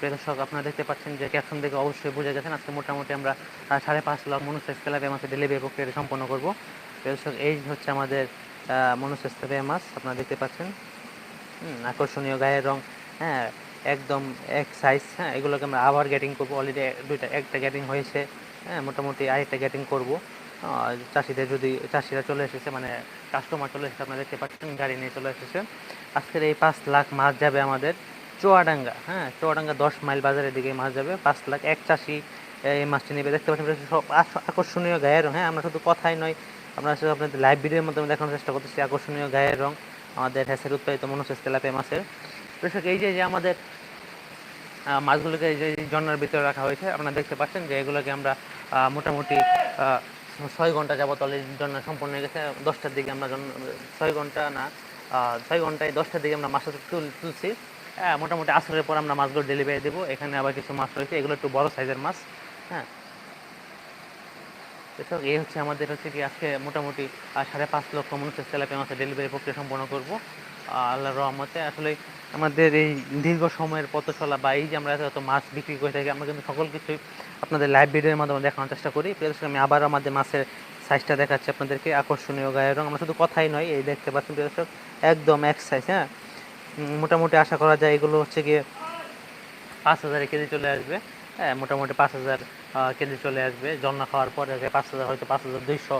প্রিয় দর্শক, আপনারা দেখতে পাচ্ছেন যে ক্যাপশন দেখে অবশ্যই বুঝে গেছেন। আজকে মোটামুটি আমরা সাড়ে পাঁচ লাখ মনুষ্য তেলাপিয়া মাছের ডেলিভারি প্রক্রিয়াটি সম্পন্ন করব। প্রিয় দর্শক, এই হচ্ছে আমাদের মনুষ্য তেলাপিয়া মাছ আপনারা দেখতে পাচ্ছেন আকর্ষণীয় গায়ের রং হ্যাঁ একদম এক সাইজ হ্যাঁ এগুলোকে আমরা আবার গেটিং করব। অলরেডি দুইটা, একটা গেটিং হয়েছে হ্যাঁ মোটামুটি আরেকটা গেটিং করব। চাষিদের যদি, চাষিরা চলে এসেছে মানে কাস্টমার চলে এসেছে, আপনারা দেখতে পাচ্ছেন, গাড়ি নিয়ে চলে এসেছে। আজকের এই পাঁচ লাখ মাছ যাবে আমাদের। চুয়াডাঙ্গা হ্যাঁ? চোয়াডাঙ্গা দশ মাইল বাজারের দিকে মাছ যাবে। পাঁচ লাখ এক চাষি এই মাছটি নেবে। দেখতে পাচ্ছেন সব আকর্ষণীয় গায়ের রং হ্যাঁ? আমরা শুধু কথাই নয়, আমরা শুধু আপনাদের লাইভ ভিডিওর মাধ্যমে দেখানোর চেষ্টা করতেছি আকর্ষণীয় গায়ের রং, আমাদের হ্যাসের উৎপাদিত মনুষ্য তেলাপিয়া মাছের। দর্শক, এই যে আমাদের মাছগুলোকে যে জন্নার ভিতরে রাখা হয়েছে, আপনারা দেখতে পাচ্ছেন যে এগুলোকে আমরা মোটামুটি ছয় ঘণ্টা যাবত অলরেডি জন্য সম্পন্ন হয়ে গেছে। দশটার দিকে আমরা ছয় ঘণ্টা না ছয় ঘন্টায় দশটার দিকে আমরা মাছটা তুল, তুলছি। হ্যাঁ মোটামুটি আসরের পর আমরা মাছগুলো ডেলিভারি দেবো। এখানে আবার কিছু মাছ রয়েছে, এগুলো একটু বড় সাইজের মাছ হ্যাঁ। এই হচ্ছে আমাদের হচ্ছে কি, আজকে মোটামুটি সাড়ে পাঁচ লক্ষ মানুষের তেলাপিয়া মাছের ডেলিভারি প্রক্রিয়া সম্পন্ন করব। আল্লাহর রহমতে আসলে আমাদের এই দীর্ঘ সময়ের পথ চলা বা এই যে আমরা এত মাছ বিক্রি করে থাকি, আমরা কিন্তু সকল কিছুই আপনাদের লাইভ ভিডিওর মাধ্যমে দেখানোর চেষ্টা করি। প্রিয় আমি আবার আমাদের মাছের সাইজটা দেখাচ্ছি আপনাদেরকে। আকর্ষণীয় গায়ের রং, আমরা শুধু কথাই নয়, এই দেখতে পাচ্ছেন প্রিয় দর্শক, একদম এক সাইজ হ্যাঁ। মোটামুটি আশা করা যায় এগুলো হচ্ছে গিয়ে পাঁচ হাজার কেজি চলে আসবে। হ্যাঁ মোটামুটি পাঁচ হাজার কেজি চলে আসবে। জন্না খাওয়ার পরে পাঁচ হাজার, হয়তো পাঁচ হাজার দুইশো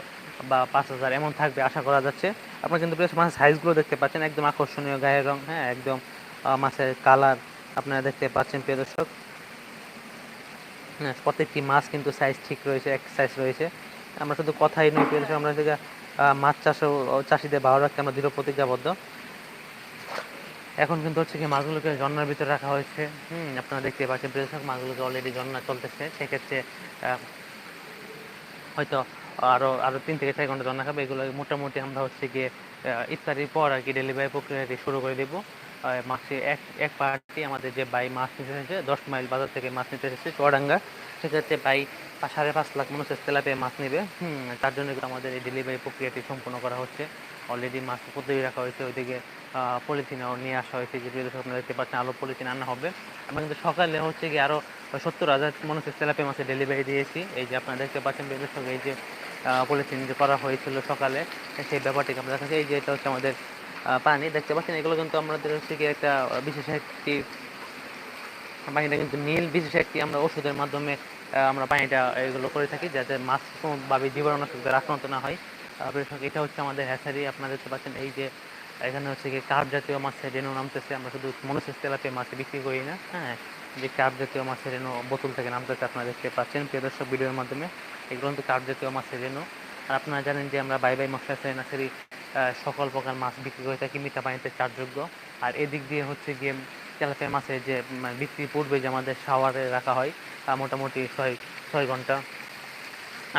বা পাঁচ হাজার এমন থাকবে আশা করা যাচ্ছে। আপনারা কিন্তু বেশ মাছের সাইজগুলো দেখতে পাচ্ছেন, একদম আকর্ষণীয় গায়ের রং হ্যাঁ একদম মাছের কালার আপনারা দেখতে পাচ্ছেন, প্রিয় দর্শক। হ্যাঁ প্রত্যেকটি মাছ কিন্তু সাইজ ঠিক রয়েছে, এক সাইজ রয়েছে। আমরা শুধু কথাই নই, প্রিয় দর্শক, আমরা মাছ চাষও, চাষিদের ভালো রাখতে আমরা দৃঢ় প্রতিজ্ঞাবদ্ধ এখন কিন্তু হচ্ছে কি মাছগুলোকে জন্নার ভিতরে রাখা হয়েছে। হুম, আপনারা দেখতে পাচ্ছেন প্রিয় মাছগুলোকে অলরেডি জন্না চলতেছে। সেক্ষেত্রে হয়তো আরও আরও তিন থেকে চার ঘণ্টা জন্না খাবে। এগুলো মোটামুটি আমরা হচ্ছে গিয়ে ইফতারির পর আর কি ডেলিভারি প্রক্রিয়াটি শুরু করে দেবো। মাসে এক এক পার্টি আমাদের যে বাই মাছ নিতে এসেছে, দশ মাইল বাজার থেকে মাছ নিতে এসেছে চুয়াডাঙ্গা। সেক্ষেত্রে বাই সাড়ে পাঁচ লাখ মানুষের তেলাপিয়া মাছ নেবে। তার জন্য কিন্তু আমাদের এই ডেলিভারি প্রক্রিয়াটি সম্পূর্ণ করা হচ্ছে। অলরেডি মাছ পদ্ধতি রাখা হয়েছে, ওইদিকে পলিথিনও নিয়ে আসা হয়েছে। যে প্রিয় আপনারা দেখতে পাচ্ছেন, আলো পলিথিন আনা হবে। আমরা কিন্তু সকালে হচ্ছে কি আরও সত্তর হাজার মানুষের তেলাপিয়া মাছের ডেলিভারি দিয়েছি। এই যে আপনারা দেখতে পাচ্ছেন, প্রিয় দর্শক, এই যে পলিথিন যে করা হয়েছিল সকালে, সেই ব্যাপারটিকে আমরা দেখাচ্ছি। এই যে, এটা হচ্ছে আমাদের পানি। দেখতে পাচ্ছেন, এগুলো কিন্তু আমাদের হচ্ছে কি একটা বিশেষ একটি পানিটা কিন্তু নীল বিশেষ একটি আমরা ওষুধের মাধ্যমে আমরা পানিটা এগুলো করে থাকি যাতে মাছ কোনোভাবে জীবাণুনাশকদের আক্রান্ত না হয়। এটা হচ্ছে আমাদের হ্যাচারি। আপনারা দেখতে পাচ্ছেন এই যে, এখানে হচ্ছে কি কার্প জাতীয় মাছের রেণু নামতেছে। আমরা শুধু মনুষ্য তেলাপিয়া মাছ বিক্রি করি না হ্যাঁ? যে কার্প জাতীয় মাছের রেণু বোতল থেকে নামতেছে, আপনারা দেখতে পাচ্ছেন। প্রিয় দর্শক, ভিডিওর মাধ্যমে এগুলো কিন্তু কার্প জাতীয় মাছের রেণু আর আপনারা জানেন যে আমরা বাই বাই মশলা নার্সারি সকল প্রকার মাছ বিক্রি করে থাকি, মিঠা পানিতে চার্জযোগ্য আর এদিক দিয়ে হচ্ছে গিয়ে তেলাপিয়া মাছের যে উম, বিক্রি পূর্বে যে আমাদের শাওয়ারে রাখা হয় মোটামুটি ছয় ছয় ঘণ্টা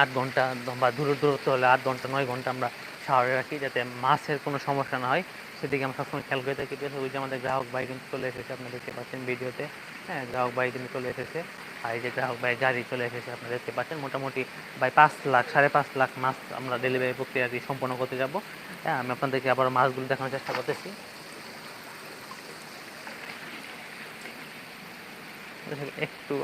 আট ঘণ্টা বা দূর দূরত্ব হলে আট ঘণ্টা নয় ঘণ্টা আমরা শাওয়ারে রাখি যাতে মাছের কোনো সমস্যা না হয়। সেদিকে আমরা সবসময় খেয়াল করে থাকি ওই যে আমাদের গ্রাহক ভাই কিন্তু চলে এসেছে আপনারা দেখতে পাচ্ছেন ভিডিওতে। হ্যাঁ গ্রাহক ভাই কিন্তু চলে এসেছে। আর এই যে গ্রাহক ভাই গাড়ি চলে এসেছে আপনারা দেখতে পাচ্ছেন। মোটামুটি প্রায় পাঁচ লাখ সাড়ে পাঁচ লাখ মাছ আমরা ডেলিভারি প্রক্রিয়াটি সম্পন্ন করতে যাব। হ্যাঁ আমি আপনাদেরকে আবার মাছগুলো দেখানোর চেষ্টা করতেছি। একটু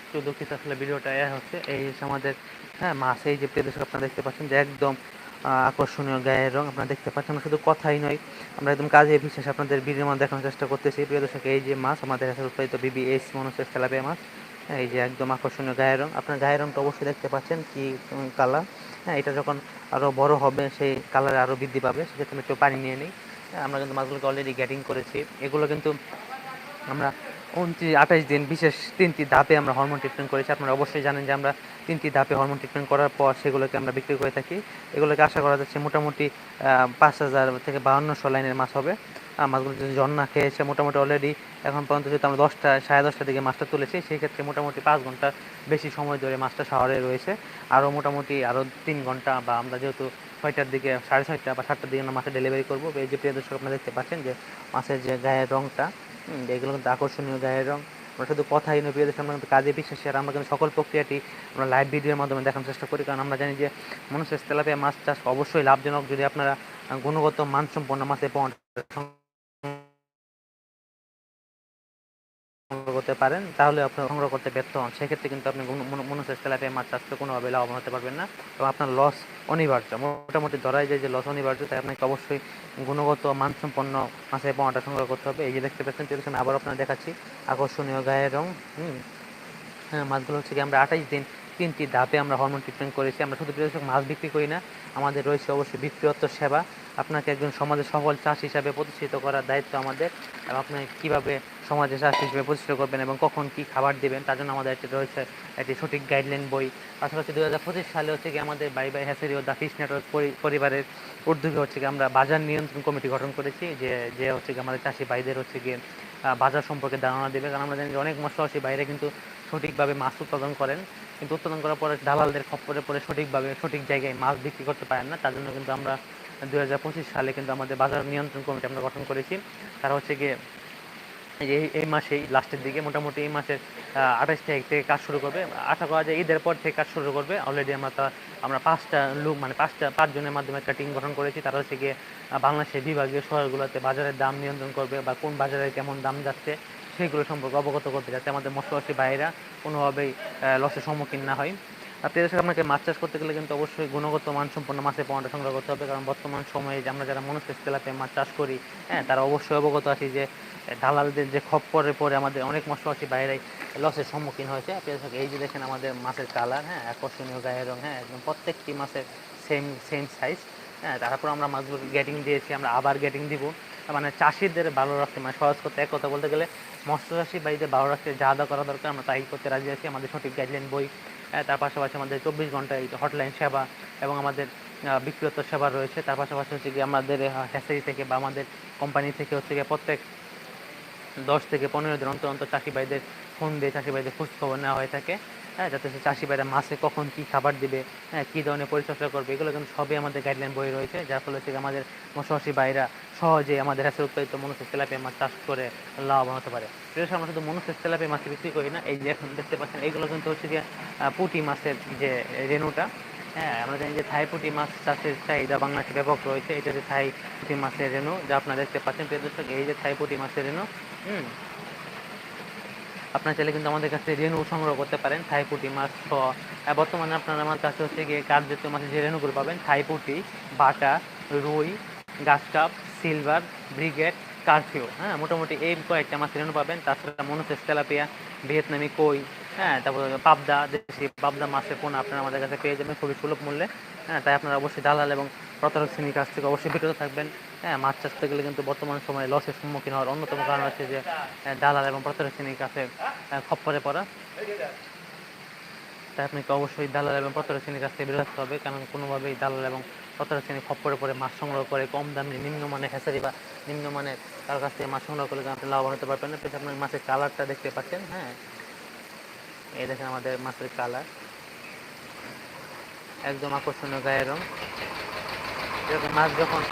একটু দুঃখিত আসলে ভিডিওটা এ হচ্ছে, এই আমাদের হ্যাঁ মাছ, এই যে প্রিয় দর্শক আপনারা দেখতে পাচ্ছেন যে একদম আকর্ষণীয় গায়ের রং আপনারা দেখতে পাচ্ছেন, আমরা শুধু কথাই নয় আমরা একদম কাজে বিশেষ আপনাদের ভিডিওর মধ্যে দেখানোর চেষ্টা করতেছি। প্রিয় দর্শক, এই যে মাছ, আমাদের কাছে উৎপাদিত বিবিএস মনুষ্যের তেলাপিয়া মাছ এই যে একদম আকর্ষণীয় গায়ের। রং আপনার গায়ের রংটা অবশ্যই দেখতে পাচ্ছেন কি কালার। হ্যাঁ এটা যখন আরও বড় হবে সেই কালার আরও বৃদ্ধি পাবে। সেক্ষেত্রে আমি একটু পানি নিয়ে নিই। হ্যাঁ, আমরা কিন্তু মাছগুলোকে অলরেডি গ্যাটিং করেছি। এগুলো কিন্তু আমরা উনত্রিশ আঠাশ দিন বিশেষ তিনটি ধাপে আমরা হরমোন ট্রিটমেন্ট করেছি। আপনারা অবশ্যই জানেন যে আমরা তিনটি ধাপে হরমোন ট্রিটমেন্ট করার পর সেগুলোকে আমরা বিক্রি করে থাকি। এগুলোকে আশা করা যাচ্ছে মোটামুটি পাঁচ হাজার থেকে বাহান্নশো লাইনের মাছ হবে। মাছগুলো জন্না খেয়েছে মোটামুটি অলরেডি এখন পর্যন্ত যেহেতু আমরা দশটা, সাড়ে দশটার দিকে মাছটা তুলেছি, সেই ক্ষেত্রে মোটামুটি পাঁচ ঘণ্টা বেশি সময় ধরে মাছটা শহরে রয়েছে। আরও মোটামুটি আরও তিন ঘণ্টা বা আমরা যেহেতু ছয়টার দিকে, সাড়ে ছয়টা বা সাতটার দিকে আমরা মাছের ডেলিভারি করব। এই যে প্রিয় দর্শক আপনারা দেখতে পাচ্ছেন যে মাছের যে গায়ের রঙটা এগুলো কিন্তু আকর্ষণীয় গায়ের রং। আমরা শুধু কথাই নয়, প্রিয় দর্শক, আমরা কিন্তু কাজে বিশ্বাসী আর আমরা কিন্তু সকল প্রক্রিয়াটি আমরা লাইভ ভিডিওর মাধ্যমে দেখানোর চেষ্টা করি। কারণ আমরা জানি যে মানুষের তেলাপিয়া মাছ চাষ অবশ্যই লাভজনক। যদি আপনারা গুণগত মানসম্পন্ন মাছের পণ্য করতে পারেন, তাহলে আপনি সংগ্রহ করতে ব্যর্থ হন। সেক্ষেত্রে কিন্তু আপনি মনুষ্যের তেলাপিয়া মাছ চাষতে কোনোভাবে লাভবান হতে পারবেন না এবং আপনার লস অনিবার্য। মোটামুটি ধরাই যায় যে লস অনিবার্য, তাই আপনাকে অবশ্যই গুণগত, মানসম্পন্ন মাছের পোনাটা সংগ্রহ করতে হবে। এই যে দেখতে পাচ্ছেন পেছনে আবার আপনার দেখাচ্ছি। আকর্ষণীয় গায়ের রং হ্যাঁ মাছগুলো হচ্ছে কি আমরা আঠাইশ দিন তিনটি ধাপে আমরা হরমোন ট্রিটমেন্ট করেছি। আমরা শুধু প্রিয় মাছ বিক্রি করি না, আমাদের রয়েছে অবশ্যই বিক্রিয়ত্ব সেবা। আপনাকে একজন সমাজের সফল চাষ হিসাবে প্রতিষ্ঠিত করার দায়িত্ব আমাদের। এবং আপনি কীভাবে সমাজে চাষ হিসেবে প্রতিষ্ঠিত করবেন এবং কখন কি খাবার দেবেন, তার জন্য আমাদের একটি রয়েছে একটি সঠিক গাইডলাইন বই। পাশাপাশি দু হাজার পঁচিশ সালে হচ্ছে কি আমাদের বাই by hatchery of the fish network পরিবারের উদ্যোগে হচ্ছে কি আমরা বাজার নিয়ন্ত্রণ কমিটি গঠন করেছি, যে যে হচ্ছে কি আমাদের চাষি ভাইদের হচ্ছে গিয়ে বাজার সম্পর্কে ধারণা দেবে। কারণ আমরা জানি যে অনেক মশলাসী বাইরে কিন্তু সঠিকভাবে মাছ উৎপাদন করেন। কিন্তু উৎপাদন করার পরে দালালদের খপ্পরে পরে সঠিকভাবে, সঠিক জায়গায় মাছ বিক্রি করতে পারেন না। তার জন্য কিন্তু আমরা দুই হাজার পঁচিশ সালে কিন্তু আমাদের বাজার নিয়ন্ত্রণ কমিটি আমরা গঠন করেছি। তারা হচ্ছে গিয়ে এই এই- মাসেই লাস্টের দিকে, মোটামুটি এই মাসের আঠাশ তারিখ থেকে কাজ শুরু করবে। আশা করা যায় ঈদের পর থেকে কাজ শুরু করবে। অলরেডি আমরা তা, আমরা পাঁচটা লোক মানে পাঁচটা, পাঁচজনের মাধ্যমে একটা টিম গঠন করেছি। তারা হচ্ছে গিয়ে বাংলাদেশের বিভাগীয় শহরগুলোতে বাজারের দাম নিয়ন্ত্রণ করবে বা কোন বাজারে কেমন দাম যাচ্ছে। সেগুলো সম্পর্কে অবগত করতে যাতে আমাদের মৎস্যবাসী ভাইয়েরা কোনোভাবেই লসের সম্মুখীন না হয়। আর প্রিয় দর্শক, আপনাকে মাছ চাষ করতে গেলে কিন্তু অবশ্যই গুণগত মানসম্পন্ন মাছের পোনাটা সংগ্রহ করতে হবে। কারণ বর্তমান সময়ে যে আমরা যারা মনুষ্য তেলাপে মাছ চাষ করি হ্যাঁ তারা অবশ্যই অবগত আছি যে দালালদের যে খপ্পরে পরে আমাদের অনেক মৎস্যবাসী বাইরেই লসের সম্মুখীন হয়েছে। দর্শক, এই যে দেখেন আমাদের মাছের কালার হ্যাঁ আকর্ষণীয় গায়ের রং হ্যাঁ একদম প্রত্যেকটি মাছের সেম সেম সাইজ হ্যাঁ তারপর আমরা মাছগুলোকে গেটিং দিয়েছি আমরা আবার গেটিং দিব। মানে চাষিদের ভালো রাখতে মানে সহজ করতে এক কথা বলতে গেলে মৎস্য চাষি বাড়িতে ভালো রাখতে যা দা করা দরকার আমরা তাই করতে রাজি আছি। আমাদের সঠিক গাইডলাইন বই তার পাশাপাশি আমাদের চব্বিশ ঘন্টায় হটলাইন সেবা এবং আমাদের বিক্রিয়ত সেবা রয়েছে। তার পাশাপাশি হচ্ছে কি আমাদের হ্যাসারি থেকে বা আমাদের কোম্পানি থেকে হচ্ছে গিয়ে প্রত্যেক দশ থেকে পনেরো দিন অন্তর অন্তর চাষিবাইদের ফোন দিয়ে চাষিবাইদের খোঁজখবর খোঁজ খবর নেওয়া হয়ে থাকে। হ্যাঁ যাতে সে চাষি ভাইরা মাসে কখন কি খাবার দিবে হ্যাঁ কী ধরনের পরিচর্যা করবে, এগুলো কিন্তু সবই আমাদের গাইডলাইন বই রয়েছে, যার ফলে হচ্ছে আমাদের মৎস্যবাসী ভাইরা সহজে আমাদের হাতে উৎপাদিত মনুষ্য তেলাপিয়া মাছ চাষ করে লাভবান হতে পারে। বিশেষ আমরা শুধু মনুষ্য তেলাপিয়া মাছ বিক্রি করি না, এই যে এখন দেখতে পাচ্ছেন এইগুলো কিন্তু হচ্ছে যে পুঁটি মাছের যে রেণুটা হ্যাঁ আমরা জানি যে থাই পুঁটি মাছ চাষের চাহিদা বাংলাদেশে ব্যাপক রয়েছে, এটা যে থাই পুঁটি মাছের রেণু, যা আপনারা দেখতে পাচ্ছেন। প্রিয় দর্শক, এই যে থাই পুঁটি মাছের রেণু, হুম আপনার চাইলে কিন্তু আমাদের কাছে রেনু সংগ্রহ করতে পারেন থাইপুটি মাছ ছ বর্তমানে আপনারা আমার কাছে হচ্ছে গিয়ে কাঠ জাতীয় মাছের যে রেণুগুলো পাবেন থাইপুটি বাটা, রুই গাছকাপ সিলভার, ব্রিগেড, কারফিউ। হ্যাঁ মোটামুটি এই কয়েকটা মাছের রেণু পাবেন। তাছাড়া মনোসেস তেলাপিয়া, ভিয়েতনামি, কই হ্যাঁ তারপর পাবদা, দেশি পাবদা মাছের পোনা আপনারা আমাদের কাছে পেয়ে যাবেন খুবই সুলভ মূল্যে। হ্যাঁ তাই আপনারা অবশ্যই দালাল এবং প্রতারক শ্রেণির কাছ থেকে অবশ্যই বিরত থাকবেন। হ্যাঁ মাছ চাষ গেলে কিন্তু বর্তমান সময়ে লসের সম্মুখীন হওয়ার অন্যতম কারণ হচ্ছে যে দালাল এবং প্রতারক শ্রেণির কাছে খপ্পরে পড়া। তাই আপনাকে অবশ্যই দালাল এবং প্রতারক শ্রেণির কাছ থেকে বিরত থাকতে হবে, কারণ কোনোভাবেই দালাল এবং প্রতারক শ্রেণি খপ্পরে পরে মাছ সংগ্রহ করে কম দামে নিম্নমানের হ্যাচারি বা নিম্নমানের তার কাছ থেকে মাছ সংগ্রহ করলে আপনি লাভবান হতে পারবেন না। আপনার মাছের কালারটা দেখতে পাচ্ছেন হ্যাঁ। এই দেখেন আমাদের মাছের কালার। একদম আকর্ষণীয় গায়ের রং। এরকম মাছ যখন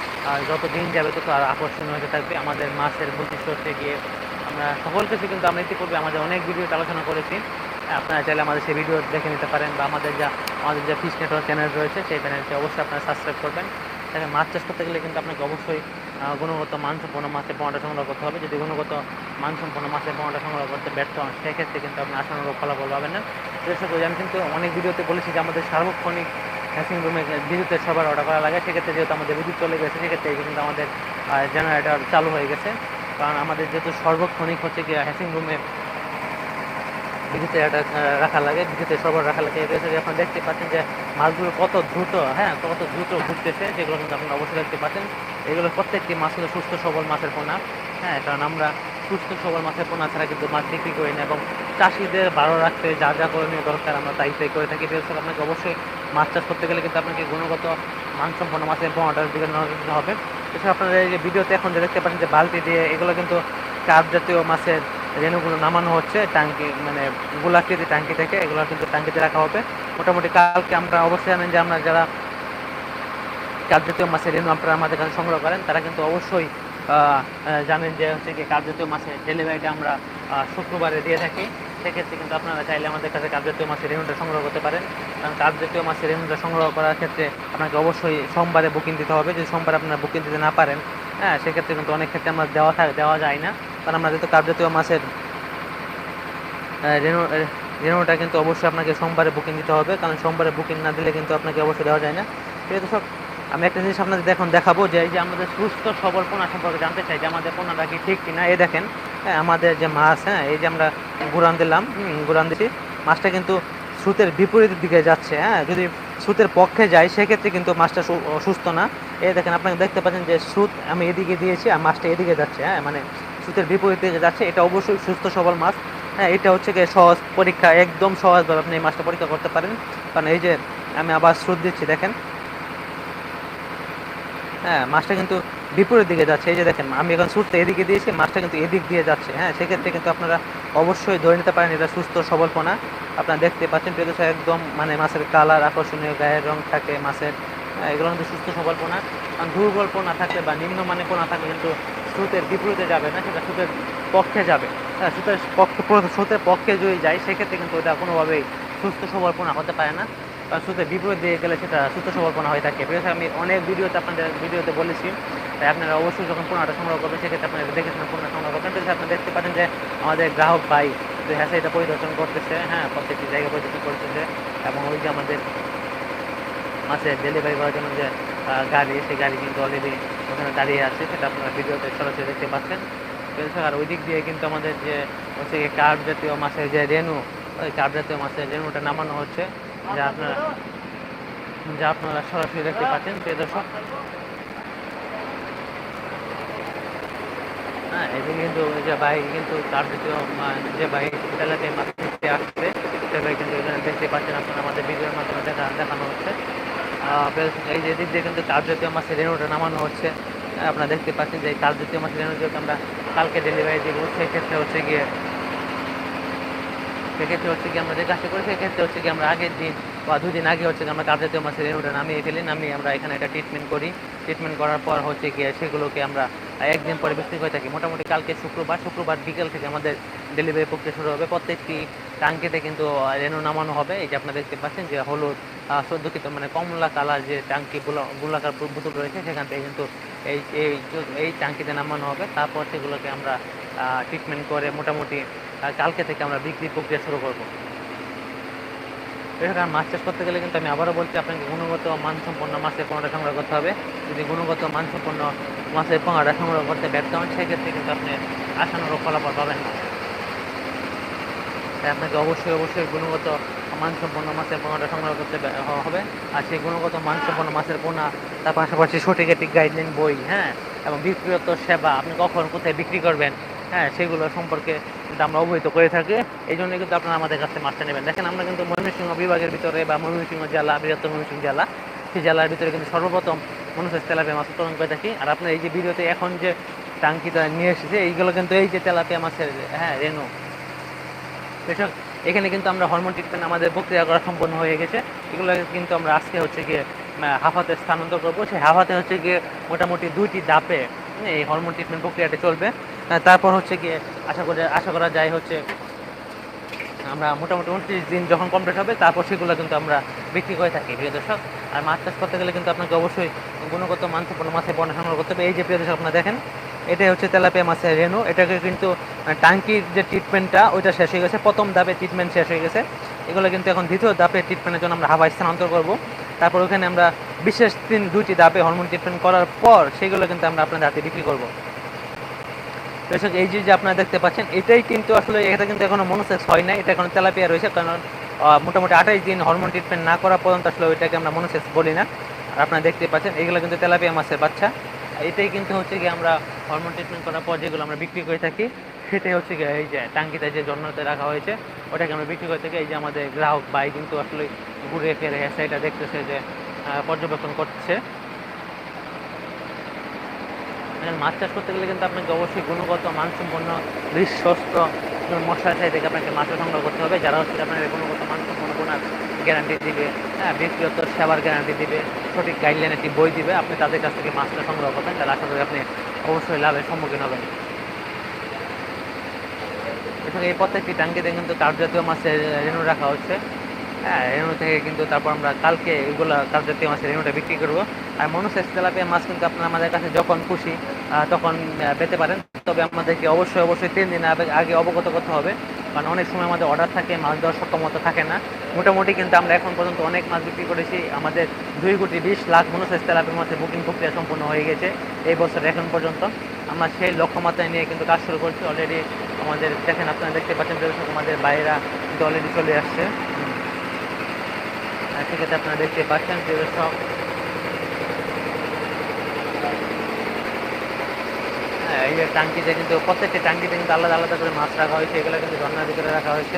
যত দিন যাবে তত আর আকর্ষণীয় হতে থাকবে। আমাদের মাছের বৈশিষ্ট্য হচ্ছে গিয়ে আমরা সকল কিছু কিন্তু আমরা ইতিপূর্বে আমাদের অনেক ভিডিওতে আলোচনা করেছি। আপনারা চাইলে আমাদের সেই ভিডিও দেখে নিতে পারেন বা আমাদের যা, আমাদের যে ফিশ নেটওয়ার্ক চ্যানেল রয়েছে, সেই চ্যানেলটি অবশ্যই আপনারা সাবস্ক্রাইব করবেন। তাহলে মাছ চাষ করতে গেলে কিন্তু আপনাকে অবশ্যই গুণগত মানসম্পন্ন মাছের পোনাটা সংগ্রহ করতে হবে। যদি গুণগত মানসম্পন্ন মাছের পোনাটা সংগ্রহ করতে ব্যর্থ হন, সেক্ষেত্রে কিন্তু আপনি আশানুরূপ ফলাফল পাবেন না। দর্শক আমি কিন্তু অনেক ভিডিওতে বলেছি যে আমাদের সার্বক্ষণিক হ্যাসিং রুমে বিদ্যুতের সবার অর্ডার করা লাগে। সেক্ষেত্রে যেহেতু আমাদের বিদ্যুৎ চলে গেছে, সেক্ষেত্রে কিন্তু আমাদের জেনারেটর চালু হয়ে গেছে। কারণ আমাদের যেহেতু সর্বক্ষণিক হচ্ছে কি হ্যাসিং রুমে বিদ্যুতের একটা আহ, রাখা লাগে বিদ্যুতের সরবরাহ রাখা লাগে। আপনারা দেখতে পাচ্ছেন যে মাছগুলো কত দ্রুত হ্যাঁ কত দ্রুত ঘুরতেছে যেগুলো কিন্তু আপনারা অবশ্যই দেখতে পাচ্ছেন। এগুলো প্রত্যেকটি মাছ হলো সুস্থ সবল মাছের পোনা হ্যাঁ কারণ আমরা সুস্থ সবল মাছের পোনা ছাড়া কিন্তু মাছ বিক্রি করি না এবং চাষিদের ভালো রাখতে যা যা করণীয় দরকার আমরা তাই তাই করে থাকি। সেক্ষেত্রে আপনাকে অবশ্যই মাছ চাষ করতে গেলে কিন্তু আপনাকে গুণগত মানসম্পন্ন মাছের পোনাটার দিকে নজর হবে। এছাড়া আপনারা এই যে ভিডিওতে এখন যে দেখতে পাচ্ছেন যে বালতি দিয়ে এগুলো কিন্তু কাপ জাতীয় মাছের রেণুগুলো নামানো হচ্ছে, ট্যাঙ্কি মানে গোলাকৃতি ট্যাঙ্কি থেকে, এগুলো কিন্তু ট্যাঙ্কিতে রাখা হবে। মোটামুটি কালকে আমরা অবশ্যই জানেন যে আমরা যারা কাপ জাতীয় মাছের রেণু আপনারা আমাদের কাছে সংগ্রহ করেন, তারা কিন্তু অবশ্যই জানেন যে হচ্ছে কি কাপ জাতীয় মাছের ডেলিভারিটা আমরা শুক্রবারে দিয়ে থাকি। সেক্ষেত্রে কিন্তু আপনারা চাইলে আমাদের কাছে কাপ জাতীয় মাছের রেনুটা সংগ্রহ করতে পারেন। কারণ কাপ জাতীয় মাছের রেনুটা সংগ্রহ করার ক্ষেত্রে আপনাকে অবশ্যই সোমবারে বুকিং দিতে হবে। যদি সোমবারে আপনারা বুকিং দিতে না পারেন হ্যাঁ সেক্ষেত্রে কিন্তু অনেক ক্ষেত্রে আমরা দেওয়া থাক দেওয়া যায় না। কারণ আমরা যেহেতু কাপ জাতীয় মাছের রেনু রেনুটা কিন্তু অবশ্যই আপনাকে সোমবারে বুকিং দিতে হবে। কারণ সোমবারে বুকিং না দিলে কিন্তু আপনাকে অবশ্যই দেওয়া যায় না। আছে সব আমি একটা জিনিস আপনাদের এখন দেখাবো যে এই যে আমাদের সুস্থ সবল পোনা সম্পর্কে জানতে চাই যে আমাদের পোনাটা কি ঠিক কিনা। এই দেখেন আমাদের যে মাছ হ্যাঁ এই যে আমরা গুড়ান দিলাম হুম, গুড়ান দিচ্ছি মাছটা কিন্তু স্রোতের বিপরীত দিকে যাচ্ছে হ্যাঁ যদি স্রোতের পক্ষে যায় সেক্ষেত্রে কিন্তু মাছটা সুস্থ না। এই দেখেন আপনাকে দেখতে পাচ্ছেন যে স্রোত আমি এদিকে দিয়েছি আর মাছটা এদিকে যাচ্ছে হ্যাঁ মানে স্রোতের বিপরীত দিকে যাচ্ছে এটা অবশ্যই সুস্থ সবল মাছ। হ্যাঁ এটা হচ্ছে গিয়ে সহজ পরীক্ষা একদম সহজভাবে আপনি এই মাছটা পরীক্ষা করতে পারেন। কারণ এই যে আমি আবার স্রোত দিচ্ছি দেখেন। হ্যাঁ মাছটা কিন্তু বিপরীত দিকে যাচ্ছে। এই যে দেখেন আমি এখন সুরটা এদিকে দিয়েছি মাছটা কিন্তু এদিক দিয়ে যাচ্ছে। হ্যাঁ সেক্ষেত্রে কিন্তু আপনারা অবশ্যই ধরে নিতে পারেন এটা সুস্থ সবলপনা। আপনারা দেখতে পাচ্ছেন দর্শক, একদম মানে মাছের কালার আকর্ষণীয় গায়ের রং থাকে মাছের হ্যাঁ, এগুলো কিন্তু সুস্থ সবলপনা। কারণ দুর্বল পোনা থাকলে বা নিম্নমানে পোনা থাকলে কিন্তু স্রোতের বিপরীতে যাবে না, সেটা স্রোতের পক্ষে যাবে। হ্যাঁ স্রোতের পক্ষে স্রোতের পক্ষে যদি যায়, সেক্ষেত্রে কিন্তু ওটা কোনোভাবেই সুস্থ সবলপনা হতে পারে না। বা স্রোতের বিপরীত দিয়ে গেলে সেটা সুস্থ সবলপনা হয়ে থাকে। বিশেষ আমি অনেক ভিডিওতে আপনাদের ভিডিওতে বলেছি, তাই আপনারা অবশ্যই যখন পোনাটা সংগ্রহ করবেন, সেক্ষেত্রে আপনারা দেখে শুনে সংগ্রহ করবেন। তো আপনারা দেখতে পাচ্ছেন যে আমাদের গ্রাহক ভাই হ্যাঁ এটা পরিদর্শন করতেছে। হ্যাঁ প্রত্যেকটি জায়গা পরিদর্শন করতেছে। এবং ওই যে আমাদের মাছের ডেলিভারি করার জন্য যে গাড়ি, সেই গাড়ি কিন্তু অলরেডি ওখানে দাঁড়িয়ে আছে, সেটা আপনারা ভিডিওতে সরাসরি দেখতে পাচ্ছেন। আর ওই দিক দিয়ে কিন্তু আমাদের যে হচ্ছে কার্প জাতীয় মাছের যে রেনু ওই কার্প জাতীয় মাছের রেনুটা নামানো হচ্ছে, যা আপনারা যা আপনারা সরাসরি দেখতে পাচ্ছেন, প্রিয় দর্শক। হ্যাঁ এদিকে কিন্তু যে ভাই কিন্তু কার্প জাতীয় যে ভাই এলাকায় মাছ আসছে, সে কিন্তু এখানে দেখতে পাচ্ছেন, আপনারা আমাদের ভিডিওর মাধ্যমে দেখা, দেখানো হচ্ছে। এই যে দিক দিয়ে কিন্তু কার্প জাতীয় মাছের রেনুটা নামানো হচ্ছে। আপনারা দেখতে পাচ্ছেন যে এই কার্প জাতীয় মাছের রেনু যেহেতু আমরা কালকে ডেলিভারি দিব, সেক্ষেত্রে হচ্ছে গিয়ে, সেক্ষেত্রে হচ্ছে কি আমরা যে কাজটা করি, সেক্ষেত্রে হচ্ছে কি আমরা আগের দিন বা দুদিন আগে হচ্ছে কি আমরা কার্যত মাছের রেনুটা নামিয়ে ফেলি, নামিয়ে আমরা এখানে একটা ট্রিটমেন্ট করি। ট্রিটমেন্ট করার পর হচ্ছে গিয়ে সেগুলোকে আমরা একদিন পরে বিক্রি করে থাকি। মোটামুটি কালকে শুক্রবার শুক্রবার বিকেল থেকে আমাদের ডেলিভারি প্রক্রিয়া শুরু হবে। প্রত্যেকটি টাঙ্কিতে কিন্তু রেনু নামানো হবে। এই যে আপনারা দেখতে পাচ্ছেন যে হলুদ দুঃখিত মানে কমলা কালার যে গোলা- গোলাকার বোতল রয়েছে, সেখান থেকে কিন্তু এই এই এই টাঙ্কিতে নামানো হবে। তারপর সেগুলোকে আমরা ট্রিটমেন্ট করে মোটামুটি কালকে থেকে আমরা বিক্রি প্রক্রিয়া শুরু করব। এখানে মাছ চাষ করতে গেলে কিন্তু আমি আবারও বলছি, আপনাকে গুণগত মানসম্পন্ন মাছের পোনাটা সংগ্রহ করতে হবে। যদি গুণগত মানসম্পন্ন মাছের পোনাটা সংগ্রহ করতে ব্যর্থ হন, সেক্ষেত্রে কিন্তু আপনি আশানুরূপ ফলাফল পাবেন না। তাই আপনাকে অবশ্যই অবশ্যই গুণগত মানসম্পন্ন মাছের পোনাটা সংগ্রহ করতে হবে। আর সেই গুণগত মানসম্পন্ন মাছের পোনা, তার পাশাপাশি সঠিক একটি গাইডলাইন বই হ্যাঁ? এবং বিক্রিয়ত সেবা, আপনি কখন কোথায় বিক্রি করবেন হ্যাঁ? সেগুলো সম্পর্কে কিন্তু আমরা অবহিত করে থাকি। এই জন্য কিন্তু আপনারা আমাদের কাছে মাছটা নেবেন। দেখেন, আমরা কিন্তু ময়মনসিংহ বিভাগের ভিতরে বা ময়মনসিংহ জেলা, বৃহত্তর ময়মনসিংহ জেলা, সেই জেলার ভিতরে কিন্তু সর্বপ্রথম মানুষের তেলাপিয়া মাছ উৎপাদন করে থাকি। আর আপনার এই যে ভিডিওতে এখন যে টাঙ্কিটা নিয়ে এসেছে, এইগুলো কিন্তু এই যে তেলাপিয়া মাছের হ্যাঁ রেনু কৃষক এখানে কিন্তু আমরা হরমোন ট্রিটমেন্ট আমাদের প্রক্রিয়া করা সম্পন্ন হয়ে গেছে। এগুলো কিন্তু আমরা আজকে হচ্ছে গিয়ে হাফাতে স্থানান্তর করব। সেই হাফাতে হচ্ছে গিয়ে মোটামুটি দুইটি দাপে এই হরমোন ট্রিটমেন্ট প্রক্রিয়াটি চলবে। তারপর হচ্ছে গিয়ে আশা করে, আশা করা যায় হচ্ছে, আমরা মোটামুটি উনত্রিশ দিন যখন কমপ্লিট হবে, তারপর সেগুলো কিন্তু আমরা বিক্রি করে থাকি, প্রিয় দর্শক। আর মাছ চাষ করতে গেলে কিন্তু আপনাকে অবশ্যই গুণগত, মানসম্পন্ন মাছের বর্ণনা সংগ্রহ করতে হবে। এই যে প্রিয় দর্শক, আপনারা দেখেন এটাই হচ্ছে তেলাপিয়া মাছের রেনু এটাকে কিন্তু টাঙ্কির যে ট্রিটমেন্টটা ওইটা শেষ হয়ে গেছে। প্রথম ধাপে ট্রিটমেন্ট শেষ হয়ে গেছে। এগুলো কিন্তু এখন দ্বিতীয় ধাপে ট্রিটমেন্টের জন্য আমরা হাওয়ায় স্থানান্তর করব। তারপর ওখানে আমরা বিশেষ তিন, দুইটি ধাপে হরমোন ট্রিটমেন্ট করার পর সেগুলো কিন্তু আমরা আপনাদের হাতে বিক্রি করব। দর্শক, এই যে আপনারা দেখতে পাচ্ছেন, এটাই কিন্তু আসলে, এটা কিন্তু এখনও মনোসেক্স হয় না এটা এখনও তেলাপিয়া রয়েছে, কারণ মোটামুটি আঠাইশ দিন হরমোন ট্রিটমেন্ট না করা পর্যন্ত আসলে ওইটাকে আমরা মনোসেক্স বলি না। আর আপনারা দেখতে পাচ্ছেন, এগুলো কিন্তু তেলাপিয়া মাছের বাচ্চা। এটাই কিন্তু হচ্ছে গিয়ে আমরা হরমোন ট্রিটমেন্ট করার পর যেগুলো আমরা বিক্রি করে থাকি, সেটাই হচ্ছে গিয়ে এই যে টাঙ্কিতে যে জন্মতে রাখা হয়েছে, ওটাকে আমরা বিক্রি করে থাকি। এই যে আমাদের গ্রাহক ভাই কিন্তু আসলে ঘুরে ফিরে এসে এটা দেখতেছে যে পর্যবেক্ষণ করছে। মানে মাছ চাষ করতে গেলে কিন্তু আপনাকে অবশ্যই গুণগত, মানসম্পন্ন, বিশ্বস্ত মশাশাই থেকে আপনাকে মাছ সংগ্রহ করতে হবে। যারা হচ্ছে আপনার গুণগত, মানসম্পন্ন গুণার গ্যারান্টি দিবে হ্যাঁ ব্যক্তিগত সেবার গ্যারান্টি দিবে, সঠিক গাইডলাইন একটি বই দিবে, আপনি তাদের কাছ থেকে মাছটা সংগ্রহ করবেন, তাহলে আশা করি আপনি অবশ্যই লাভের সম্মুখীন হবেন। এখানে এই প্রত্যেকটি ট্যাঙ্কিতে কিন্তু কার্প জাতীয় মাছের রেণু রাখা হচ্ছে। হ্যাঁ রেণু থেকে কিন্তু তারপর আমরা কালকে এগুলো কার্প জাতীয় মাছের রেণুটা বিক্রি করব। আর মনুসেস তেলাপিয়া মাছ কিন্তু আপনারা আমাদের কাছে যখন খুশি তখন পেতে পারেন। তবে আমাদেরকে অবশ্যই অবশ্যই তিন দিন আগে অবগত করতে হবে। কারণ অনেক সময় আমাদের অর্ডার থাকে, মাছ দেওয়ার সক্ষমতা থাকে না। মোটামুটি কিন্তু আমরা এখন পর্যন্ত অনেক মাছ বিক্রি করেছি। আমাদের দুই কোটি বিশ লাখ মনুসেস তেলাপিয়া মাছের বুকিং প্রক্রিয়া সম্পূর্ণ হয়ে গেছে এই বছর এখন পর্যন্ত। আমরা সেই লক্ষ্যমাত্রায় নিয়ে কিন্তু কাজ শুরু করছি। অলরেডি আমাদের দেখেন, আপনারা দেখতে পাচ্ছেন দর্শক আমাদের বাইরা কিন্তু অলরেডি চলে আসছে। সেক্ষেত্রে আপনারা দেখতে পাচ্ছেন যে দর্শক হ্যাঁ, এই যে টাঙ্কিতে কিন্তু প্রত্যেকটি টাঙ্কিতে কিন্তু আলাদা আলাদা করে মাছ রাখা হয়েছে এগুলো কিন্তু ঝর্নার ভিতরে রাখা হয়েছে।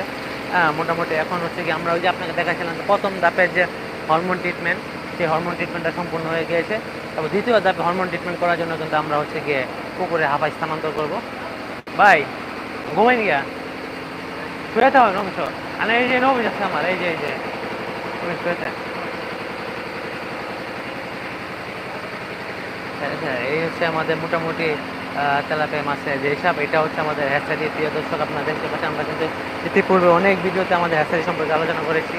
হ্যাঁ মোটামুটি এখন হচ্ছে কি আমরা ওই যে আপনাকে দেখাচ্ছিলাম প্রথম ধাপের যে হরমোন ট্রিটমেন্ট সেই হরমোন ট্রিটমেন্টটা সম্পূর্ণ হয়ে গিয়েছে। তারপর দ্বিতীয় ধাপে হরমোন ট্রিটমেন্ট করার জন্য কিন্তু আমরা হচ্ছে গিয়ে পুকুরে হাফাই স্থানান্তর করব। ভাই ঘুমাই গিয়া শুয়ে থাকো নমিশ আর এই যে নমিশ আছে আমার এই যে এই যে। তুমি শুয়ে থাক। হ্যাঁ, হ্যাঁ, এই হচ্ছে আমাদের মোটামুটি তেলাপিয়া মাছের যে হিসাব, এটা হচ্ছে আমাদের হ্যাচারি প্রিয় দর্শক আপনারা দেখতে পাচ্ছেন আমরা কিন্তু ইতিপূর্বে অনেক ভিডিওতে আমাদের হ্যাচারি সম্পর্কে আলোচনা করেছি।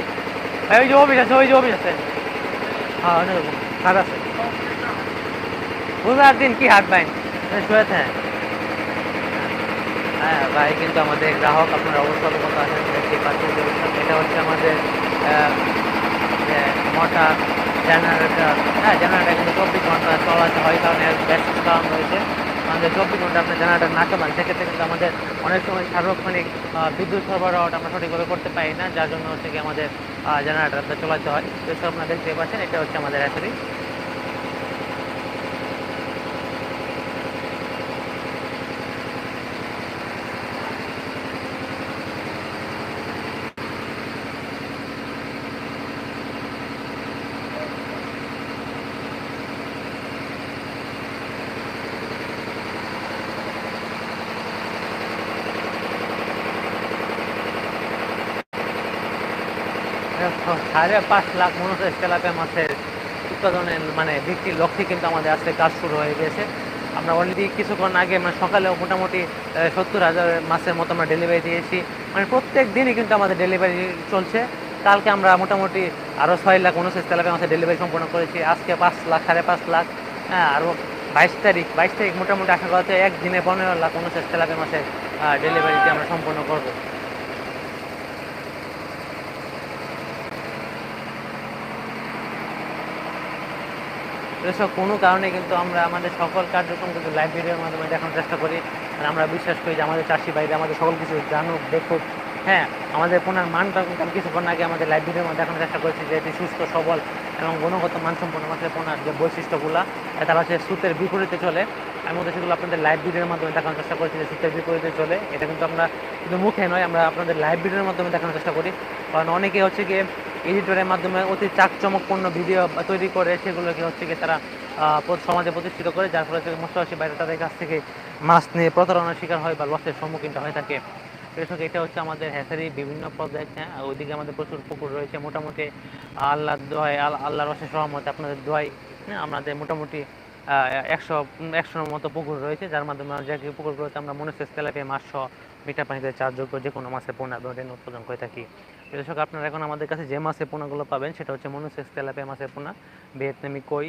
ওই যে অফিস আছে, ওই যে অফিস আছে। হ্যাঁ অনেক হাট আছে বুঝার দিন কি হাট বাইন শুয়ে থাকে। হ্যাঁ ভাই, কিন্তু আমাদের গ্রাহক, আপনার অবস্থা অবগত আছেন দেখতে পাচ্ছেন এটা হচ্ছে আমাদের মোটর জেনারেটর। হ্যাঁ জেনারেটর কিন্তু চব্বিশ ঘণ্টা চলাতে হয়, কারণে এর ব্যাটারি কারণ রয়েছে। আমাদের চব্বিশ ঘণ্টা আপনার জেনারেটর না চালান সেক্ষেত্রে কিন্তু আমাদের অনেক সময় সার্বক্ষণিক বিদ্যুৎ সরবরাহটা আমরা সঠিকভাবে করতে পারি না, যার জন্য হচ্ছে কি আমাদের জেনারেটার চলাতে হয়। তো আপনারা দেখতে পাচ্ছেন, এটা হচ্ছে আমাদের অ্যাসারি সাড়ে পাঁচ লাখ মনোসেস তেলাপিয়া মাছের উৎপাদনের মানে বিক্রির লক্ষ্যে কিন্তু আমাদের আজকে কাজ শুরু হয়ে গেছে আমরা অলরেডি কিছুক্ষণ আগে মানে সকালেও মোটামুটি সত্তর হাজার মাছের মতো আমরা ডেলিভারি দিয়েছি। মানে প্রত্যেক দিনই কিন্তু আমাদের ডেলিভারি চলছে। কালকে আমরা মোটামুটি আরও ছয় লাখ উনষাট তেলাপিয়া মাছের ডেলিভারি সম্পন্ন করেছি। আজকে পাঁচ লাখ, সাড়ে পাঁচ লাখ হ্যাঁ আরও বাইশ তারিখ বাইশ তারিখ মোটামুটি আশা করা হচ্ছে একদিনে পনেরো লাখ উনষাট তেলাপিয়া মাছের ডেলিভারিটি আমরা সম্পন্ন করব। এসব কোনো কারণে কিন্তু আমরা আমাদের সকল কার্যক্রম কিন্তু লাইভ ভিডিওর মাধ্যমে দেখানোর চেষ্টা করি। আর আমরা বিশ্বাস করি যে আমাদের চাষি বাইরে আমাদের সকল কিছু জানুক, দেখুক। হ্যাঁ আমাদের পোনার মানটা কিন্তু কিছুক্ষণ আগে আমাদের লাইভ ভিডিওর মধ্যে দেখানোর চেষ্টা করেছি যে এটি সুস্থ, সবল এবং গুণগত মানসম্পন্ন মাছের পোনার যে বৈশিষ্ট্যগুলো তারা হচ্ছে সুতের বিপরীতে চলে। আমি মধ্যে সেগুলো আপনাদের লাইভ ভিডিওর মাধ্যমে দেখানোর চেষ্টা করেছি যে সুতের বিপরীতে চলে। এটা কিন্তু আমরা শুধু মুখে নয়, আমরা আপনাদের লাইভ ভিডিওর মাধ্যমে দেখানোর চেষ্টা করি। কারণ অনেকে হচ্ছে গিয়ে এডিটরের মাধ্যমে অতি চাকচমকপূর্ণ ভিডিও তৈরি করে সেগুলোকে হচ্ছে গিয়ে তারা সমাজে প্রতিষ্ঠিত করে, যার ফলে হচ্ছে মৎস্যবাসী বাইরে তাদের কাছ থেকে মাছ নিয়ে প্রতারণার শিকার হয় বা লসের সম্মুখীন হয়ে থাকে। কৃষক এটা হচ্ছে আমাদের হ্যাচারি বিভিন্ন হ্যাঁ ওইদিকে আমাদের প্রচুর পুকুর রয়েছে। মোটামুটি আল্লাহ দোয়াই আল আল্লাহ রসের সহমতে আপনাদের দোয়াই হ্যাঁ আমাদের মোটামুটি একশো, একশোর মতো পুকুর রয়েছে, যার মাধ্যমে যে পুকুরগুলোতে আমরা মনুষ্য তেলাপিয়া, মাছ সহ মিঠা পানিতে চাষযোগ্য যে কোনো মাছের এবং উৎপাদন করে থাকি। কৃষক আপনারা এখন আমাদের কাছে যে মাছের পোনাগুলো পাবেন, সেটা হচ্ছে মনুষ্য তেলাপিয়া মাছের পোনা, ভিয়েতনামি কই,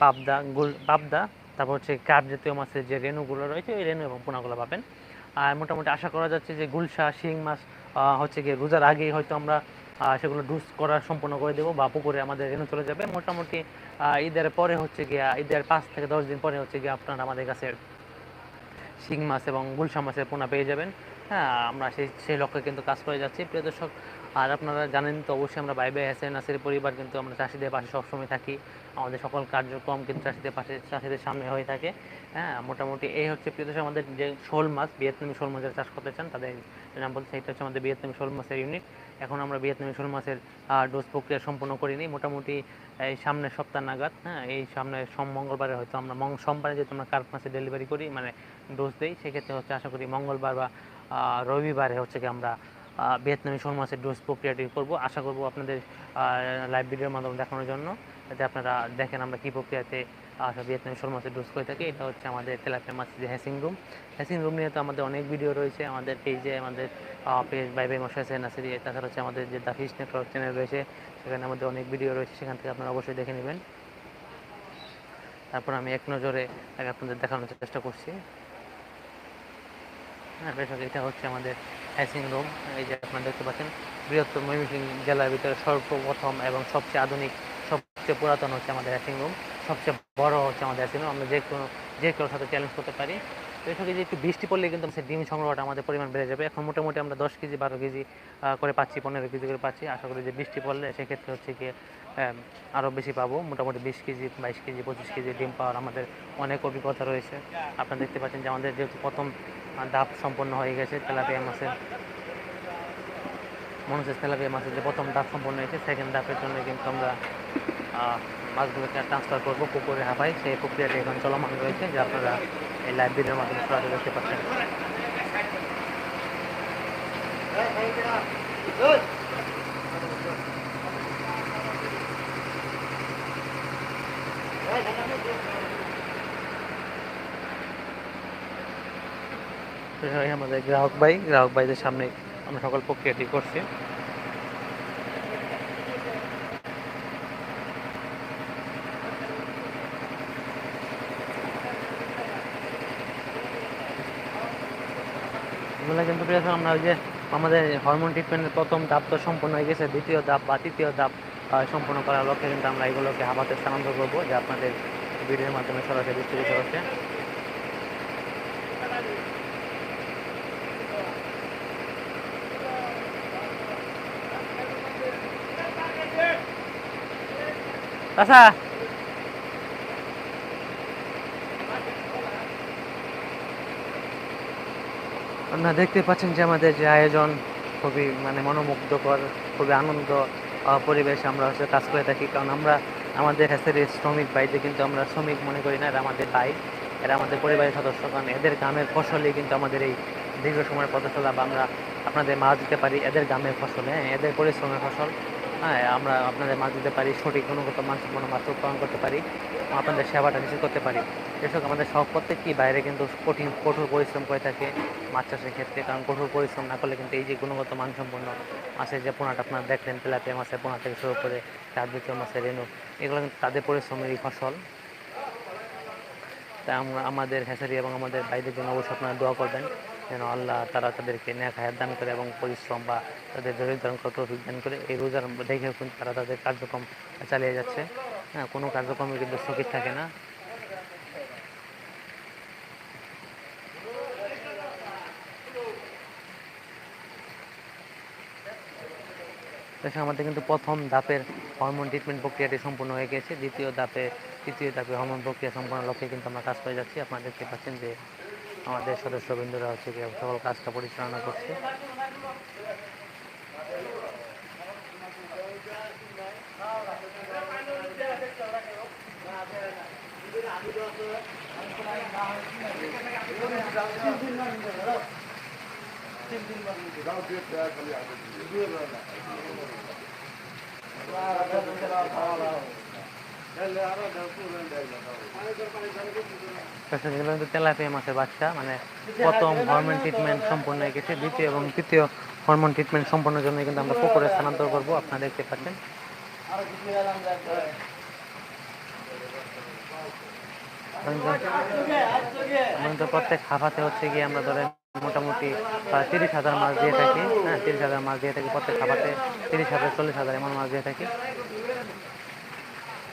পাবদা গুল, পাবদা, তারপর হচ্ছে কাপ জাতীয় মাছের যে রেণুগুলো রয়েছে, ওই রেণু এবং পোনাগুলো পাবেন। আর মোটামুটি আশা করা যাচ্ছে যে গুলশা শিং মাছ হচ্ছে গিয়ে রোজার আগেই হয়তো আমরা সেগুলো ডুস করা সম্পূর্ণ করে দেবো বা পুকুরে আমাদের রেণু চলে যাবে। মোটামুটি ঈদের পরে হচ্ছে গিয়া, ঈদের পাঁচ থেকে দশ দিন পরে হচ্ছে গিয়ে আপনারা আমাদের কাছে শিং মাছ এবং গুলশা মাছের পোনা পেয়ে যাবেন। হ্যাঁ আমরা সেই সেই লক্ষ্যে কিন্তু কাজ করে যাচ্ছি। প্রিয় দর্শক আর আপনারা জানেন তো অবশ্যই আমরা বাইবে হাসান নাসির পরিবার, কিন্তু আমরা চাষিদের পাশে সবসময় থাকি। আমাদের সকল কার্যক্রম কিন্তু চাষিদের পাশে, চাষিদের সামনে হয়ে থাকে। হ্যাঁ মোটামুটি এই হচ্ছে প্রিয় দর্শক, আমাদের যে শোল মাছ, ভিয়েতনামি শোল মাছের চাষ করতে চান, তাদের নাম বলতে এটা হচ্ছে আমাদের ভিয়েতনামি শোল মাছের ইউনিট এখন আমরা ভিয়েতনামি শোল মাছের ডোজ প্রক্রিয়া সম্পন্ন করিনি। মোটামুটি এই সামনের সপ্তাহ নাগাদ হ্যাঁ এই সামনে সোম মঙ্গলবারে হয়তো আমরা সোমবারে যেহেতু আমরা কার্প মাছের ডেলিভারি করি মানে ডোজ দিই, সেক্ষেত্রে হচ্ছে আশা করি মঙ্গলবার বা রবিবারে হচ্ছে কি আমরা ভিয়েতনামি শোল মাছের ডোজ প্রক্রিয়াটি করব। আশা করব আপনাদের লাইভ ভিডিওর মাধ্যমে দেখানোর জন্য, যাতে আপনারা দেখেন আমরা কী প্রক্রিয়াতে আসা ভিয়েতনামি শোল মাছের ডোজ করে থাকি। এটা হচ্ছে আমাদের তেলাপিয়া মাছের যে হ্যাসিং রুম হ্যাসিং রুম নিয়ে তো আমাদের অনেক ভিডিও রয়েছে। আমাদের পেজে আমাদের পেজ বাই বাই মশাই নাসিরি তাছাড়া হচ্ছে আমাদের যে দ্য ফিশ নেটওয়ার্ক চ্যানেল রয়েছে, সেখানে আমাদের অনেক ভিডিও রয়েছে। সেখান থেকে আপনারা অবশ্যই দেখে নেবেন। তারপর আমি এক নজরে আগে আপনাদের দেখানোর চেষ্টা করছি। হ্যাঁ বেশ, এটা হচ্ছে আমাদের হ্যাসিং রুম এই যে আপনারা দেখতে পাচ্ছেন বৃহত্তর ময়মনসিংহ জেলার ভিতরে সর্বপ্রথম এবং সবচেয়ে আধুনিক, সবচেয়ে পুরাতন হচ্ছে আমাদের হ্যাসিং রুম সবচেয়ে বড় হচ্ছে আমাদের হ্যাসিং রুম আমরা যে কোনো, যে কেউ সাথে চ্যালেঞ্জ করতে পারি। তো এর সাথে যে একটু বৃষ্টি পড়লে কিন্তু ডিম সংগ্রহটা আমাদের পরিমাণ বেড়ে যাবে। এখন মোটামুটি আমরা দশ কেজি, বারো কেজি করে পাচ্ছি, পনেরো কেজি করে পাচ্ছি। আশা করি যে বৃষ্টি পড়লে সেক্ষেত্রে হচ্ছে গিয়ে আরও বেশি পাবো। মোটামুটি বিশ কেজি, বাইশ কেজি, পঁচিশ কেজি ডিম পাওয়ার আমাদের অনেক অভিজ্ঞতা রয়েছে। আপনারা দেখতে পাচ্ছেন যে আমাদের যেহেতু প্রথম ধাপ সম্পন্ন হয়ে গেছে তেলাপিয়া মাছের মনে হচ্ছে তেলাপিয়া মাছের যে প্রথম ধাপ সম্পন্ন হয়েছে সেকেন্ড ধাপের জন্য কিন্তু আমরা মাছগুলোকে ট্রান্সফার করব পুকুরে হাফাই সেই প্রক্রিয়াটি এখন চলমান রয়েছে যে আপনারা এই লাইভ ভিডিওর মাধ্যমে সরাসরি দেখতে পাচ্ছেন তো এই আমাদের গ্রাহক ভাই, গ্রাহক ভাইদের সামনে আমরা সকল প্রক্রিয়াটি করছি। এগুলো কিন্তু আমরা ওই যে আমাদের হরমোন ট্রিটমেন্টের প্রথম ধাপ তো সম্পূর্ণ হয়ে গেছে। দ্বিতীয় ধাপ বা তৃতীয় ধাপ সম্পূর্ণ করার লক্ষ্যে কিন্তু আমরা এগুলোকে হাবাতে স্থানান্তর করব, যে আপনাদের ভিডিওর মাধ্যমে সরাসরি বিস্তৃত হচ্ছে। আচ্ছা। আপনারা দেখতে পাচ্ছেন যে আমাদের যে আয়োজন খুবই মানে মনোমুগ্ধকর, খুবই আনন্দ পরিবেশে আমরা হচ্ছে কাজ করে থাকি। কারণ আমরা, আমাদের হ্যাসের শ্রমিক ভাইদের কিন্তু আমরা শ্রমিক মনে করি না, এরা আমাদের ভাই, এরা আমাদের পরিবারের সদস্য। কারণ এদের গ্রামের ফসলই কিন্তু আমাদের এই দীর্ঘ সময়ের পদচলা বা আমরা আপনাদের মাছ দিতে পারি, এদের গ্রামের ফসল হ্যাঁ এদের পরিশ্রমের ফসল। হ্যাঁ আমরা আপনাদের মাছ দিতে পারি, সঠিক গুণগত মাছ মানসম্পন্ন মাছ উৎপাদন করতে পারি, আপনাদের সেবাটা নিশ্চিত করতে পারি। এসব আমাদের সব প্রত্যেকই বাইরে কিন্তু কঠিন, কঠোর পরিশ্রম করে থাকে মাছ চাষের ক্ষেত্রে, কারণ কঠোর পরিশ্রম না করলে কিন্তু এই যে গুণগত মানসম্পন্ন মাছের যে পোনাটা আপনারা দেখলেন, তেলাপিয়া মাছের পোনা থেকে শুরু করে চাঁদবিতীয় মাছের রেণু, এগুলো কিন্তু তাদের পরিশ্রমেরই ফসল। তাই আমরা, আমাদের হ্যাচারি এবং আমাদের বাইরের জন্য অবশ্যই আপনারা দোয়া করবেন। যেন আল্লাহ তারা তাদেরকে ন্যাক হায়াত দান করে এবং পরিশ্রম বা তাদের দরিদ্র ধারণ করে, তৌফিক দান করে এই রোজার দেখেও কিন্তু তারা তাদের কার্যক্রম চালিয়ে যাচ্ছে। হ্যাঁ কোনো কার্যক্রমে কিন্তু স্থগিত থাকে না। আমাদের কিন্তু প্রথম ধাপের হরমোন ট্রিটমেন্ট প্রক্রিয়াটি সম্পূর্ণ হয়ে গেছে। দ্বিতীয় ধাপে, তৃতীয় ধাপে হরমোন প্রক্রিয়া সম্পূর্ণ লক্ষ্যে কিন্তু আমরা কাজ করে যাচ্ছি। আপনারা দেখতে পাচ্ছেন যে আমাদের সদস্যবৃন্দরা হচ্ছে গিয়ে সকল কাজটা পরিচালনা করছে। এগুলো কিন্তু তেলাপিয়া মাছের বাচ্চা মানে প্রথম হরমোন ট্রিটমেন্ট সম্পূর্ণ হয়ে গেছে, দ্বিতীয় এবং তৃতীয় হরমোন ট্রিটমেন্ট সম্পূর্ণের জন্য কিন্তু আমরা পুকুরে স্থানান্তর করব, আপনারা দেখতে পাচ্ছেন। প্রত্যেক হাফাতে হচ্ছে গিয়ে আমরা ধরেন মোটামুটি তিরিশ হাজার মাছ দিয়ে থাকি হ্যাঁ তিরিশ হাজার মাছ দিয়ে থাকি প্রত্যেক হাফাতে, তিরিশ হাজার, চল্লিশ হাজার এমন মাছ দিয়ে থাকি।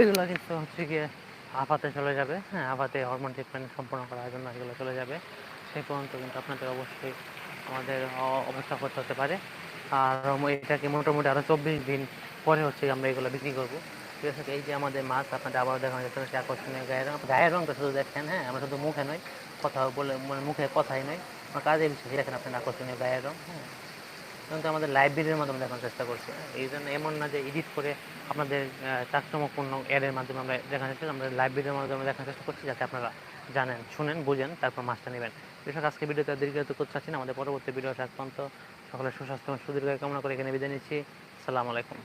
এগুলো কিন্তু হচ্ছে গিয়ে আপাতে চলে যাবে। হ্যাঁ আপাতে হরমোন ট্রিটমেন্ট সম্পূর্ণ করার জন্য এগুলো চলে যাবে। সে পর্যন্ত কিন্তু আপনাদের অবশ্যই আমাদের অপেক্ষা করতে হতে পারে। আর এটাকে মোটামুটি আরও চব্বিশ দিন পরে হচ্ছে আমরা এগুলো বিক্রি করব। এই যে আমাদের মাছ, আপনাদের আবার দেখানো যাচ্ছে আকর্ষণীয় গায়ের রং। গায়ের রংটা শুধু দেখেন হ্যাঁ আমরা শুধু মুখে নয় কথা বলে মানে মুখে কথাই নয়, আমার কাজে বিষয়ে দেখেন আপনার আকর্ষণীয় গায়ের রং হ্যাঁ। কিন্তু আমাদের লাইব্রেরির মাধ্যমে দেখানোর চেষ্টা করছি হ্যাঁ। এই জন্য এমন না যে এডিট করে আপনাদের চাকচমকপূর্ণ এডের মাধ্যমে আমরা দেখানোর চেষ্টা, আমরা লাইব্রেরির মাধ্যমে দেখানোর চেষ্টা করছি, যাতে আপনারা জানেন, শুনেন, বুঝেন, তারপর মাছটা নেবেন। কৃষক আজকে ভিডিওতে দীর্ঘায়িত করতে চাচ্ছি আমাদের পরবর্তী ভিডিও শেষ পর্যন্ত সকলের সুস্বাস্থ্য এবং সুদীর্ঘ কামনা করে এখানে বিদায় নিচ্ছি। সালাম আলাইকুম।